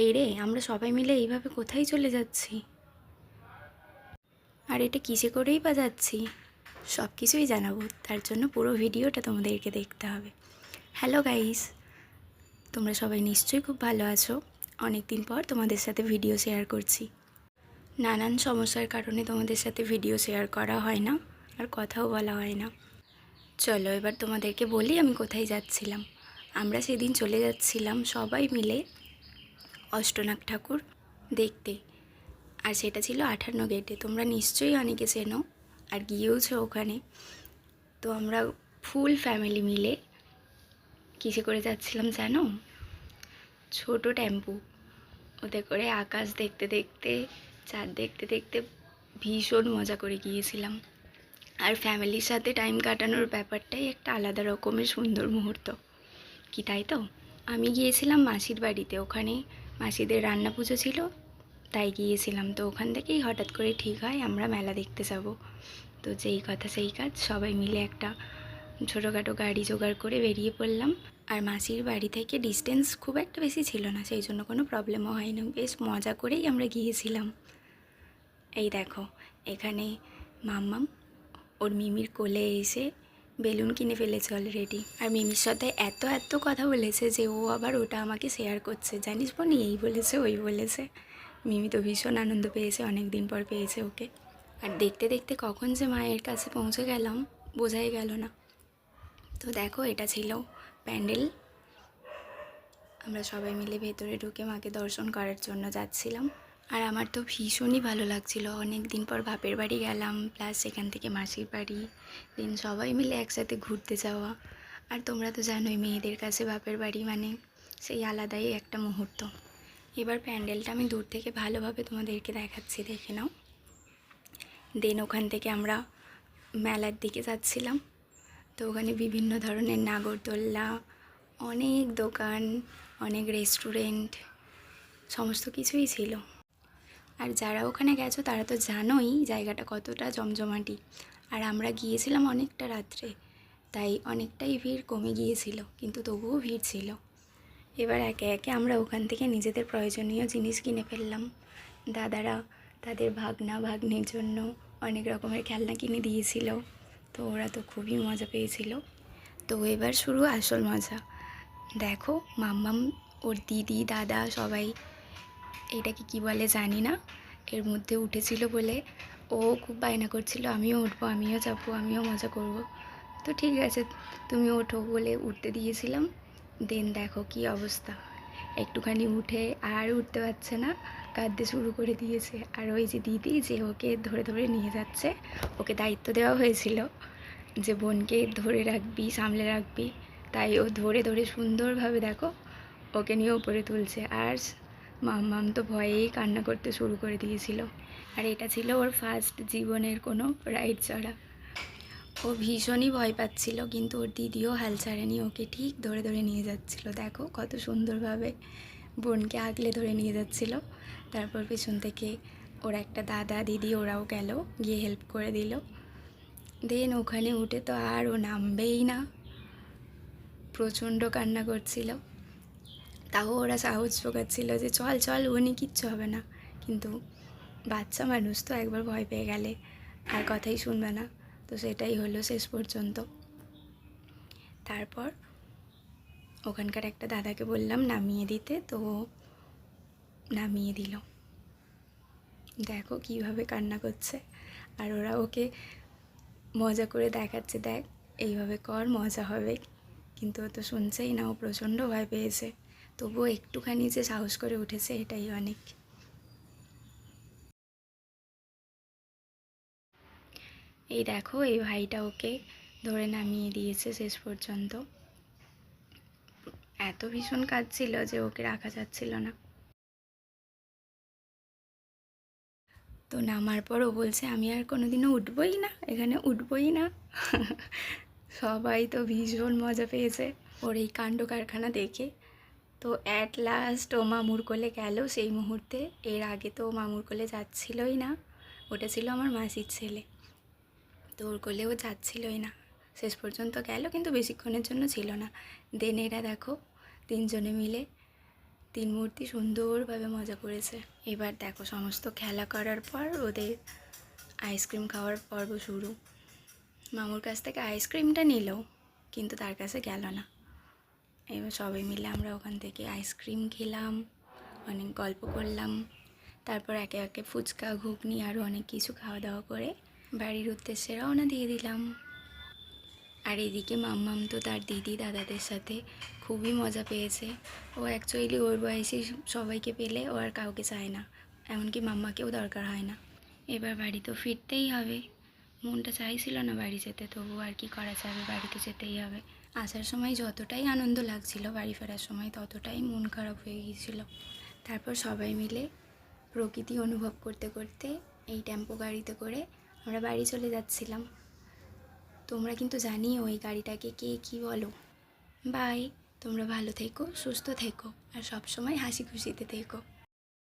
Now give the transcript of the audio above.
এই রে, আমরা সবাই মিলে এইভাবে কোথায় চলে যাচ্ছি? আর এটা কিসে করেই বা যাচ্ছি? সব কিছুই জানাব, তার জন্য পুরো ভিডিওটা তোমাদেরকে দেখতে হবে। হ্যালো গাইস তোমরা সবাই নিশ্চয়ই খুব ভালো আছো। অনেক দিন পর তোমাদের সাথে ভিডিও শেয়ার করছি। নানান সমস্যার কারণে তোমাদের সাথে ভিডিও শেয়ার করা হয় না, আর কথাও বলা হয় না। চলো এবার তোমাদেরকে বলি আমি কোথায় যাচ্ছিলাম। আমরা সেদিন চলে যাচ্ছিলাম সবাই মিলে অষ্টনাগ ঠাকুর দেখতে। আর সেটা ছিল আঠান্ন গেটে। তোমরা নিশ্চয়ই অনেকে চেনো আর গিয়েওছো ওখানে। তো আমরা ফুল ফ্যামিলি মিলে কিসে করে যাচ্ছিলাম জানো? ছোট টেম্পু। ওতে করে আকাশ দেখতে দেখতে, চাঁদ দেখতে দেখতে ভীষণ মজা করে গিয়েছিলাম। আর ফ্যামিলির সাথে টাইম কাটানোর ব্যাপারটাই একটা আলাদা রকমের সুন্দর মুহূর্ত। কি তাই তো? আমি গিয়েছিলাম মাসির বাড়িতে। ওখানে মাসিদের রান্না পুজো ছিল, তাই গিয়েছিলাম। তো ওখান থেকেই হঠাৎ করে ঠিক হয়, আমরা মেলা দেখতে যাব। তো যেই কথা সেই কাজ, সবাই মিলে একটা ছোটোখাটো গাড়ি জোগাড় করে বেরিয়ে পড়লাম। আর মাসির বাড়ি থেকে ডিস্টেন্স খুব একটা বেশি ছিল না, সেই জন্য কোনো প্রবলেমও হয়নি। বেশ মজা করেই আমরা গিয়েছিলাম। এই দেখো, এখানে মাম্মাম ওর মিমির কোলে এসে বেলুন কিনে ফেলেছে অলরেডি আর মিমির সাথে এত এত কথা বলেছে যে ও আবার ওটা আমাকে শেয়ার করছে। জানিস বনি, এই বলেছে, ওই বলেছে। মিমি তো ভীষণ আনন্দ পেয়েছে অনেক দিন পর পেয়েছে ওকে। আর দেখতে দেখতে কখন যে মায়ের কাছে পৌঁছে গেলাম, বোঝাই গেল না। তো দেখো, এটা ছিল প্যান্ডেল। আমরা সবাই মিলে ভেতরে ঢুকে মাকে দর্শন করার জন্য যাচ্ছিলাম। আর আমার তো ভীষণই ভালো লাগছিল। অনেক দিন পর বাপের বাড়ি গেলাম প্লাস সেখান থেকে মাসির বাড়ি দিন সবাই মিলে একসাথে ঘুরতে যাওয়া। আর তোমরা তো জানোই, মেয়েদের কাছে বাপের বাড়ি মানে সেই আলাদাই একটা মুহূর্ত। এবার প্যান্ডেলটা আমি দূর থেকে ভালোভাবে তোমাদেরকে দেখাচ্ছি, দেখে নাও। দেন ওখান থেকে আমরা মেলার দিকে যাচ্ছিলাম। তো ওখানে বিভিন্ন ধরনের নাগরদোল্লা অনেক দোকান, অনেক রেস্টুরেন্ট সমস্ত কিছুই ছিল। আর যারা ওখানে গেছো, তারা তো জানোই জায়গাটা কতটা জমজমাটি। আর আমরা গিয়েছিলাম অনেকটা রাত্রে, তাই অনেকটাই ভিড় কমে গিয়েছিল, কিন্তু তবুও ভিড় ছিল। এবার একে একে আমরা ওখান থেকে নিজেদের প্রয়োজনীয় জিনিস কিনে ফেললাম। দাদারা তাদের ভাগনা ভাগ্নের জন্য অনেক রকমের খেলনা কিনে দিয়েছিল, তো ওরা তো খুবই মজা পেয়েছিল। তো এবার শুরু আসল মজা। দেখো, মাম্মাম, ওর দিদি, দাদা সবাই এটাকে কি বলে জানি না। এর মধ্যে উঠেছিল বলে ও খুব বায়না করছিল, আমিও উঠবো, আমিও যাব, আমিও মজা করব। তো ঠিক আছে, তুমি ওঠো বলে উঠতে দিয়েছিলাম। দেন দেখো কি অবস্থা। একটুখানি উঠে আর উঠতে পারছে না, কাঁদতে শুরু করে দিয়েছে। আর ওই যে দিদি যে ওকে ধরে ধরে নিয়ে যাচ্ছে, ওকে দায়িত্ব দেওয়া হয়েছিল যে বোনকে ধরে রাখবি, সামলে রাখবি। তাই ও ধরে ধরে সুন্দরভাবে দেখো, ওকে নিয়ে উপরে তুলছে। আর মাম্মাম তো ভয়েই কান্না করতে শুরু করে দিয়েছিল। আর এটা ছিল ওর ফার্স্ট জীবনের কোনো রাইড চড়া। ও ভীষণই ভয় পাচ্ছিল, কিন্তু ওর দিদিও হাল ছাড়েনি, ওকে ঠিক ধরে ধরে নিয়ে যাচ্ছিল। দেখো কত সুন্দরভাবে বোনকে আগলে ধরে নিয়ে যাচ্ছিল। তারপর পেছন থেকে ওর একটা দাদা দিদি ওরাও গেল, গিয়ে হেল্প করে দিল। দেন ওখানে উঠে তো আর ও নামবেই না। প্রচণ্ড কান্না করছিল। তাও ওরা সাহস জোগাচ্ছিল যে চল চল উনি কিচ্ছু হবে না। কিন্তু বাচ্চা মানুষ তো একবার ভয় পেয়ে গেলে আর কথাই শুনবে না। তো সেটাই হলো শেষ পর্যন্ত। তারপর ওখানকার একটা দাদাকে বললাম নামিয়ে দিতে, তো নামিয়ে দিল। দেখো কীভাবে কান্না করছে। আর ওরা ওকে মজা করে দেখাচ্ছে, দেখ, এইভাবে কর, মজা হবে। কিন্তু ও তো শুনছেই না, ও প্রচণ্ড ভয় পেয়েছে। তবুও একটুখানি যে সাহস করে উঠেছে এটাই অনেক। এই দেখো, এই ভাইটা ওকে ধরে নামিয়ে দিয়েছে শেষ পর্যন্ত। এত ভীষণ কাজ ছিল যে ওকে রাখা যাচ্ছিল না। তো নামার পর ও বলছে, আমি আর কোনোদিনও উঠবই না, এখানে উঠবই না। সবাই তো ভীষণ মজা পেয়েছে। ওর এই কাণ্ড কারখানা দেখে তো অ্যাট লাস্ট ও মামুর কোলে গেল সেই মুহূর্তে। এর আগে তো মামুর কোলে যাচ্ছিলই না। ওটা ছিল আমার মাসির ছেলে। তো ওর কোলে ও যাচ্ছিলই না। শেষ পর্যন্ত গেল কিন্তু বেশিক্ষণের জন্য ছিল না। দেন এরা দেখো, তিনজনে মিলে তিন মূর্তি সুন্দরভাবে মজা করেছে। এবার দেখো সমস্ত খেলা করার পর ওদের আইসক্রিম খাওয়ার পর্ব শুরু। মামুর কাছ থেকে আইসক্রিমটা নিল, কিন্তু তার কাছে গেল না। এবার সবাই মিলে আমরা ওখান থেকে আইসক্রিম খেলাম, অনেক গল্প করলাম, তারপর একে একে ফুচকা, ঘুগনি আরও অনেক কিছু খাওয়া দাওয়া করে বাড়ির উদ্দেশ্যে রওনা দিয়ে দিলাম। আর এদিকে মাম্মাম তো তার দিদি দাদাদের সাথে খুবই মজা পেয়েছে। ও অ্যাকচুয়ালি ওর বয়সী সবাইকে পেলে ও আর কাউকে চায় না, এমনকি মাম্মাকেও দরকার হয় না। এবার বাড়ি তো ফিরতেই হবে। মনটা চাইছিল না বাড়ি যেতে তবু আর কি করা যাবে? বাড়িতে যেতেই হবে। আসার সময় যতটাই আনন্দ লাগছিল বাড়ি ফেরার সময়, ততটাই মন খারাপ হয়ে গিয়েছিল। তারপর সবাই মিলে প্রকৃতি অনুভব করতে করতে এই টেম্পো গাড়িতে করে আমরা বাড়ি চলে যাচ্ছিলাম। তোমরা কিন্তু জানিও ওই গাড়িটাকে কে কী বলো। বাই, তোমরা ভালো থেকো, সুস্থ থেকো, আর সব সময় হাসি খুশিতে থেকো।